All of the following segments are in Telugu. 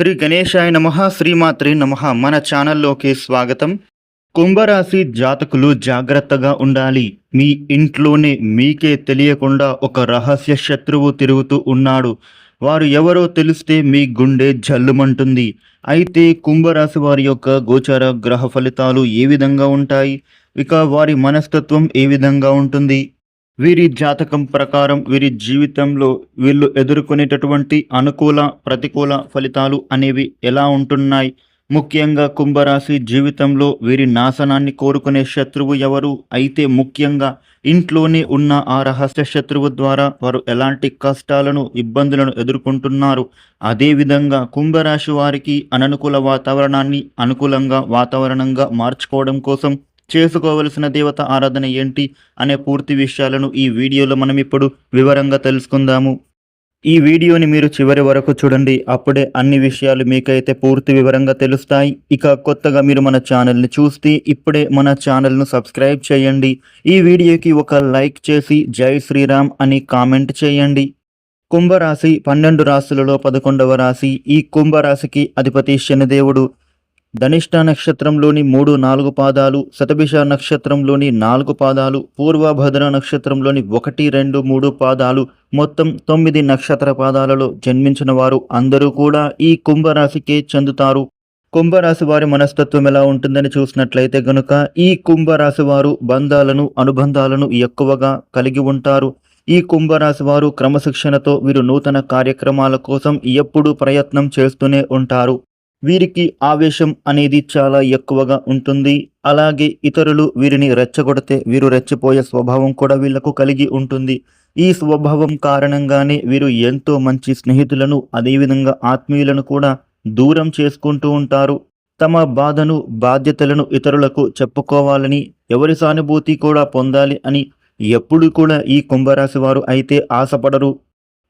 శ్రీ గణేశాయ నమ శ్రీమాత్రే నమ. మన ఛానల్లోకి స్వాగతం. కుంభరాశి జాతకులు జాగ్రత్తగా ఉండాలి. మీ ఇంట్లోనే మీకే తెలియకుండా ఒక రహస్య శత్రువు తిరుగుతూ ఉన్నాడు. వారు ఎవరో తెలిస్తే మీ గుండె జల్లుమంటుంది. అయితే కుంభరాశి వారి యొక్క గోచర గ్రహ ఫలితాలు ఏ విధంగా ఉంటాయి? ఇక వారి మనస్తత్వం ఏ విధంగా ఉంటుంది? వీరి జాతకం ప్రకారం వీరి జీవితంలో వీళ్ళు ఎదుర్కొనేటటువంటి అనుకూల ప్రతికూల ఫలితాలు అనేవి ఎలా ఉంటున్నాయి? ముఖ్యంగా కుంభరాశి జీవితంలో వీరి నాశనాన్ని కోరుకునే శత్రువు ఎవరు? అయితే ముఖ్యంగా ఇంట్లోనే ఉన్న ఆ రహస్య శత్రువు ద్వారా వారు ఎలాంటి కష్టాలను ఇబ్బందులను ఎదుర్కొంటున్నారు? అదేవిధంగా కుంభరాశి వారికి అననుకూల వాతావరణాన్ని అనుకూలంగా వాతావరణంగా మార్చుకోవడం కోసం చేసుకోవలసిన దేవత ఆరాధన ఏంటి అనే పూర్తి విషయాలను ఈ వీడియోలో మనం ఇప్పుడు వివరంగా తెలుసుకుందాము. ఈ వీడియోని మీరు చివరి వరకు చూడండి. అప్పుడే అన్ని విషయాలు మీకైతే పూర్తి వివరంగా తెలుస్తాయి. ఇక కొత్తగా మీరు మన ఛానల్ని చూస్తే ఇప్పుడే మన ఛానల్ను సబ్స్క్రైబ్ చేయండి. ఈ వీడియోకి ఒక లైక్ చేసి జై శ్రీరామ్ అని కామెంట్ చేయండి. కుంభరాశి పన్నెండు రాశులలో పదకొండవ రాశి. ఈ కుంభరాశికి అధిపతి శనిదేవుడు ధనిష్ట నక్షత్రంలోని మూడు నాలుగు పాదాలు శతభిష నక్షత్రంలోని నాలుగు పాదాలు పూర్వభద్ర నక్షత్రంలోని ఒకటి రెండు మూడు పాదాలు మొత్తం తొమ్మిది నక్షత్ర పాదాలలో జన్మించిన వారు అందరూ కూడా ఈ కుంభరాశికే చెందుతారు. కుంభరాశి వారి మనస్తత్వం ఎలా ఉంటుందని చూసినట్లయితే గనుక ఈ కుంభరాశి వారు బంధాలను అనుబంధాలను ఎక్కువగా కలిగి ఉంటారు. ఈ కుంభరాశి వారు క్రమశిక్షణతో వీరు నూతన కార్యక్రమాల కోసం ఎప్పుడూ ప్రయత్నం చేస్తూనే ఉంటారు. వీరికి ఆవేశం అనేది చాలా ఎక్కువగా ఉంటుంది. అలాగే ఇతరులు వీరిని రెచ్చగొడితే వీరు రెచ్చిపోయే స్వభావం కూడా వీళ్ళకు కలిగి ఉంటుంది. ఈ స్వభావం కారణంగానే వీరు ఎంతో మంచి స్నేహితులను అదేవిధంగా ఆత్మీయులను కూడా దూరం చేసుకుంటూ ఉంటారు. తమ బాధను బాధ్యతలను ఇతరులకు చెప్పుకోవాలని ఎవరి సానుభూతి కూడా పొందాలి అని ఎప్పుడు కూడా ఈ కుంభరాశి వారు అయితే ఆశపడరు.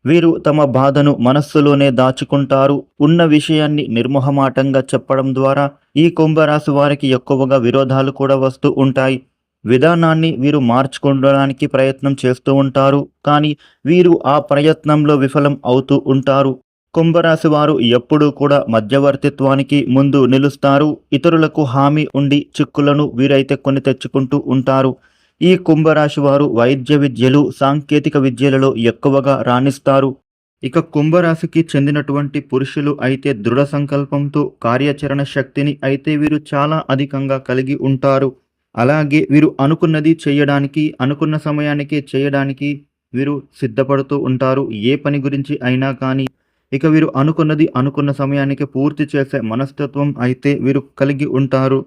వీరు తమ బాధను మనస్సులోనే దాచుకుంటారు. ఉన్న విషయాన్ని నిర్మోహమాటంగా చెప్పడం ద్వారా ఈ కుంభరాశి వారికి ఎక్కువగా విరోధాలు కూడా వస్తూ ఉంటాయి. విధానాన్ని వీరు మార్చుకోవడానికి ప్రయత్నం చేస్తూ ఉంటారు. కానీ వీరు ఆ ప్రయత్నంలో విఫలం అవుతూ ఉంటారు. కుంభరాశి వారు ఎప్పుడూ కూడా మధ్యవర్తిత్వానికి ముందు నిలుస్తారు. ఇతరులకు హామీ ఉండి చిక్కులను వీరైతే కొని తెచ్చుకుంటూ ఉంటారు. ఈ కుంభరాశి వారు వైద్య విద్యలు సాంకేతిక విద్యలలో ఎక్కువగా రాణిస్తారు. ఇక కుంభరాశికి చెందినటువంటి పురుషులు అయితే దృఢ సంకల్పంతో కార్యాచరణ శక్తిని అయితే వీరు చాలా అధికంగా కలిగి ఉంటారు. అలాగే వీరు అనుకున్నది చేయడానికి అనుకున్న సమయానికి చేయడానికి వీరు సిద్ధపడుతూ ఉంటారు. ఏ పని గురించి అయినా కానీ ఇక వీరు అనుకున్నది అనుకున్న సమయానికి పూర్తి చేసే మనస్తత్వం అయితే వీరు కలిగి ఉంటారు.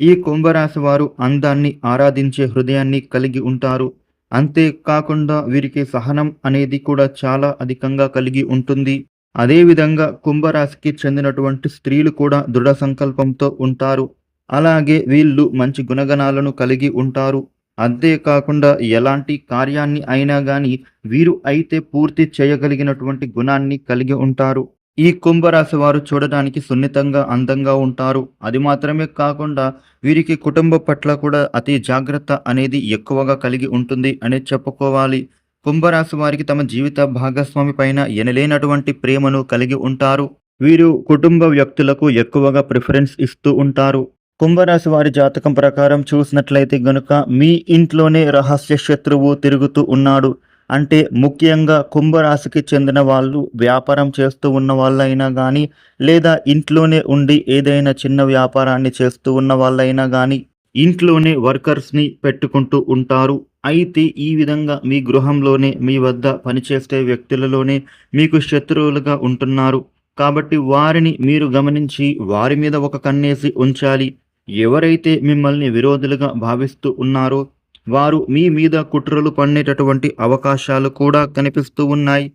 ఈ కుంభరాశి వారు అందాన్ని ఆరాధించే హృదయాన్ని కలిగి ఉంటారు. అంతేకాకుండా వీరికి సహనం అనేది కూడా చాలా అధికంగా కలిగి ఉంటుంది. అదేవిధంగా కుంభరాశికి చెందినటువంటి స్త్రీలు కూడా దృఢ సంకల్పంతో ఉంటారు. అలాగే వీళ్ళు మంచి గుణగణాలను కలిగి ఉంటారు. అంతేకాకుండా ఎలాంటి కార్యాన్ని అయినా కానీ వీరు అయితే పూర్తి చేయగలిగినటువంటి గుణాన్ని కలిగి ఉంటారు. ఈ కుంభరాశి వారు చూడడానికి సున్నితంగా అందంగా ఉంటారు. అది మాత్రమే కాకుండా వీరికి కుటుంబ పట్ల కూడా అతి జాగ్రత్త అనేది ఎక్కువగా కలిగి ఉంటుంది అనే చెప్పుకోవాలి. కుంభరాశి వారికి తమ జీవిత భాగస్వామి పైన ఎనలేనటువంటి ప్రేమను కలిగి ఉంటారు. వీరు కుటుంబ వ్యక్తులకు ఎక్కువగా ప్రిఫరెన్స్ ఇస్తూ ఉంటారు. కుంభరాశి వారి జాతకం ప్రకారం చూసినట్లయితే గనుక మీ ఇంట్లోనే రహస్య శత్రువు తిరుగుతూ ఉన్నాడు. అంటే ముఖ్యంగా కుంభరాశికి చెందిన వాళ్ళు వ్యాపారం చేస్తూ ఉన్న వాళ్ళైనా కానీ లేదా ఇంట్లోనే ఉండి ఏదైనా చిన్న వ్యాపారాన్ని చేస్తూ ఉన్న వాళ్ళైనా కానీ ఇంట్లోనే వర్కర్స్ని పెట్టుకుంటూ ఉంటారు. అయితే ఈ విధంగా మీ గృహంలోనే మీ వద్ద పనిచేసే వ్యక్తులలోనే మీకు శత్రువులుగా ఉంటున్నారు. కాబట్టి వారిని మీరు గమనించి వారి మీద ఒక కన్నేసి ఉంచాలి. ఎవరైతే మిమ్మల్ని విరోధులుగా భావిస్తూ ఉన్నారో వారు మీ మీద కుట్రలు పన్నేటటువంటి అవకాశాలు కూడా కనిపిస్తూ ఉన్నాయి.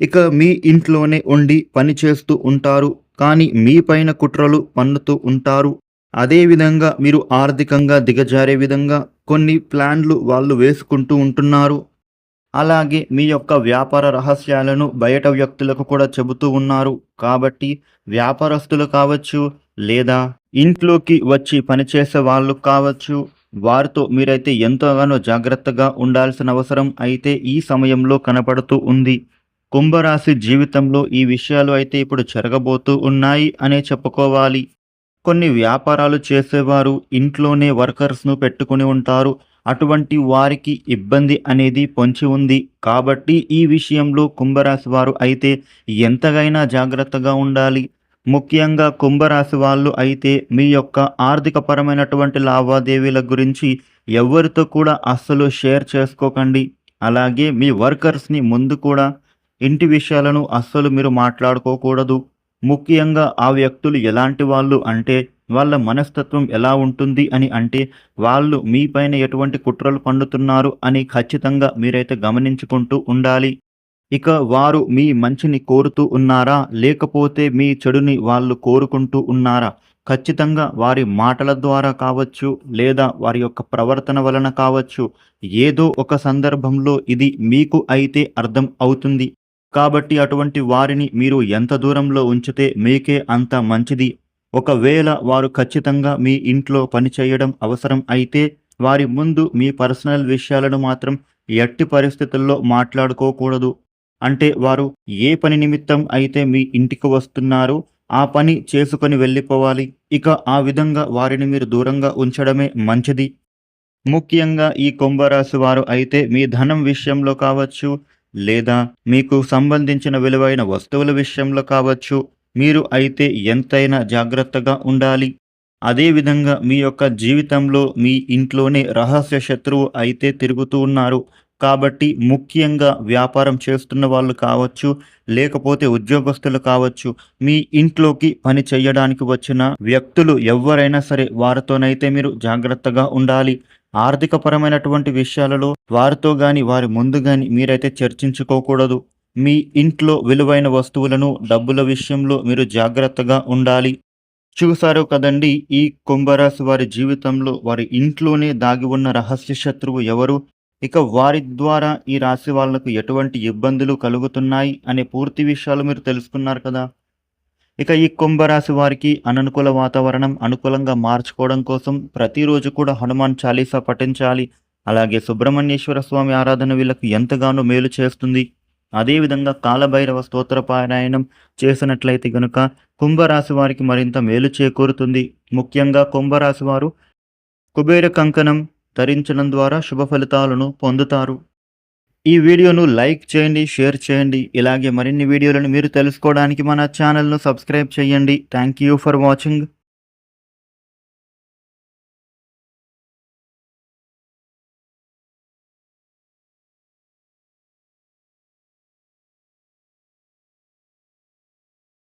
ఇక మీ ఇంట్లోనే ఉండి పని చేస్తూ ఉంటారు కానీ మీ పైన కుట్రలు పన్నుతూ ఉంటారు. అదేవిధంగా మీరు ఆర్థికంగా దిగజారే విధంగా కొన్ని ప్లాన్లు వాళ్ళు వేసుకుంటూ ఉంటున్నారు. అలాగే మీ యొక్క వ్యాపార రహస్యాలను బయట వ్యక్తులకు కూడా చెబుతూ ఉన్నారు. కాబట్టి వ్యాపారస్తులు కావచ్చు లేదా ఇంట్లోకి వచ్చి పనిచేసే వాళ్ళు కావచ్చు వారితో మీరైతే ఎంతగానో జాగ్రత్తగా ఉండాల్సిన అవసరం అయితే ఈ సమయంలో కనపడుతూ ఉంది. కుంభరాశి జీవితంలో ఈ విషయాలు అయితే ఇప్పుడు జరగబోతూ ఉన్నాయి అనే చెప్పుకోవాలి. కొన్ని వ్యాపారాలు చేసేవారు ఇంట్లోనే వర్కర్స్ను పెట్టుకుని ఉంటారు. అటువంటి వారికి ఇబ్బంది అనేది పొంచి ఉంది. కాబట్టి ఈ విషయంలో కుంభరాశి వారు అయితే ఎంతగైనా జాగ్రత్తగా ఉండాలి. ముఖ్యంగా కుంభరాశి వాళ్ళు అయితే మీ యొక్క ఆర్థికపరమైనటువంటి లావాదేవీల గురించి ఎవరితో కూడా అస్సలు షేర్ చేసుకోకండి. అలాగే మీ వర్కర్స్ని ముందు కూడా ఇంటి విషయాలను అస్సలు మీరు మాట్లాడుకోకూడదు. ముఖ్యంగా ఆ వ్యక్తులు ఎలాంటి వాళ్ళు అంటే వాళ్ళ మనస్తత్వం ఎలా ఉంటుంది అని అంటే వాళ్ళు మీపైన ఎటువంటి కుట్రలు పండుతున్నారు అని ఖచ్చితంగా మీరైతే గమనించుకుంటూ ఉండాలి. ఇక వారు మీ మంచిని కోరుతూ ఉన్నారా? లేకపోతే మీ చెడుని వాళ్ళు కోరుకుంటూ ఉన్నారా? ఖచ్చితంగా వారి మాటల ద్వారా కావచ్చు లేదా వారి యొక్క ప్రవర్తన వలన కావచ్చు. ఏదో ఒక సందర్భంలో ఇది మీకు అయితే అర్థం అవుతుంది. కాబట్టి అటువంటి వారిని మీరు ఎంత దూరంలో ఉంచితే మీకే అంత మంచిది. ఒకవేళ వారు ఖచ్చితంగా మీ ఇంట్లో పనిచేయడం అవసరం అయితే వారి ముందు మీ పర్సనల్ విషయాలను మాత్రం ఎట్టి పరిస్థితుల్లో మాట్లాడుకోకూడదు. అంటే వారు ఏ పని నిమిత్తం అయితే మీ ఇంటికి వస్తున్నారో ఆ పని చేసుకొని వెళ్ళిపోవాలి. ఇక ఆ విధంగా వారిని మీరు దూరంగా ఉంచడమే మంచిది. ముఖ్యంగా ఈ కుంభరాశి వారు అయితే మీ ధనం విషయంలో కావచ్చు లేదా మీకు సంబంధించిన విలువైన వస్తువుల విషయంలో కావచ్చు మీరు అయితే ఎంతైనా జాగ్రత్తగా ఉండాలి. అదేవిధంగా మీ యొక్క జీవితంలో మీ ఇంట్లోనే రహస్య శత్రువు అయితే తిరుగుతూ ఉన్నారు. కాబట్టి ముఖ్యంగా వ్యాపారం చేస్తున్న వాళ్ళు కావచ్చు లేకపోతే ఉద్యోగస్తులు కావచ్చు మీ ఇంట్లోకి పని చేయడానికి వచ్చిన వ్యక్తులు ఎవరైనా సరే వారితోనైతే మీరు జాగ్రత్తగా ఉండాలి. ఆర్థికపరమైనటువంటి విషయాలలో వారితో కానీ వారి ముందు కానీ మీరైతే చర్చించుకోకూడదు. మీ ఇంట్లో విలువైన వస్తువులను డబ్బుల విషయంలో మీరు జాగ్రత్తగా ఉండాలి. చూశారు కదండి ఈ కుంభరాశి వారి జీవితంలో వారి ఇంట్లోనే దాగి ఉన్న రహస్య శత్రువు ఎవరు? ఇక వారి ద్వారా ఈ రాశి వాళ్ళకు ఎటువంటి ఇబ్బందులు కలుగుతున్నాయి అనే పూర్తి విషయాలు మీరు తెలుసుకున్నారు కదా. ఇక ఈ కుంభరాశి వారికి అననుకూల వాతావరణం అనుకూలంగా మార్చుకోవడం కోసం ప్రతిరోజు కూడా హనుమాన్ చాలీసా పఠించాలి. అలాగే సుబ్రహ్మణ్యేశ్వర స్వామి ఆరాధన వీళ్ళకు ఎంతగానో మేలు చేస్తుంది. అదేవిధంగా కాలభైరవ స్తోత్ర పారాయణం చేసినట్లయితే గనుక కుంభరాశి వారికి మరింత మేలు చేకూరుతుంది. ముఖ్యంగా కుంభరాశి వారు కుబేర కంకణం ధరించడం ద్వారా శుభ ఫలితాలను పొందుతారు. ఈ వీడియోను లైక్ చేయండి షేర్ చేయండి. ఇలాగే మరిన్ని వీడియోలను మీరు తెలుసుకోవడానికి మన ఛానల్ను సబ్స్క్రైబ్ చేయండి. Thank you for watching.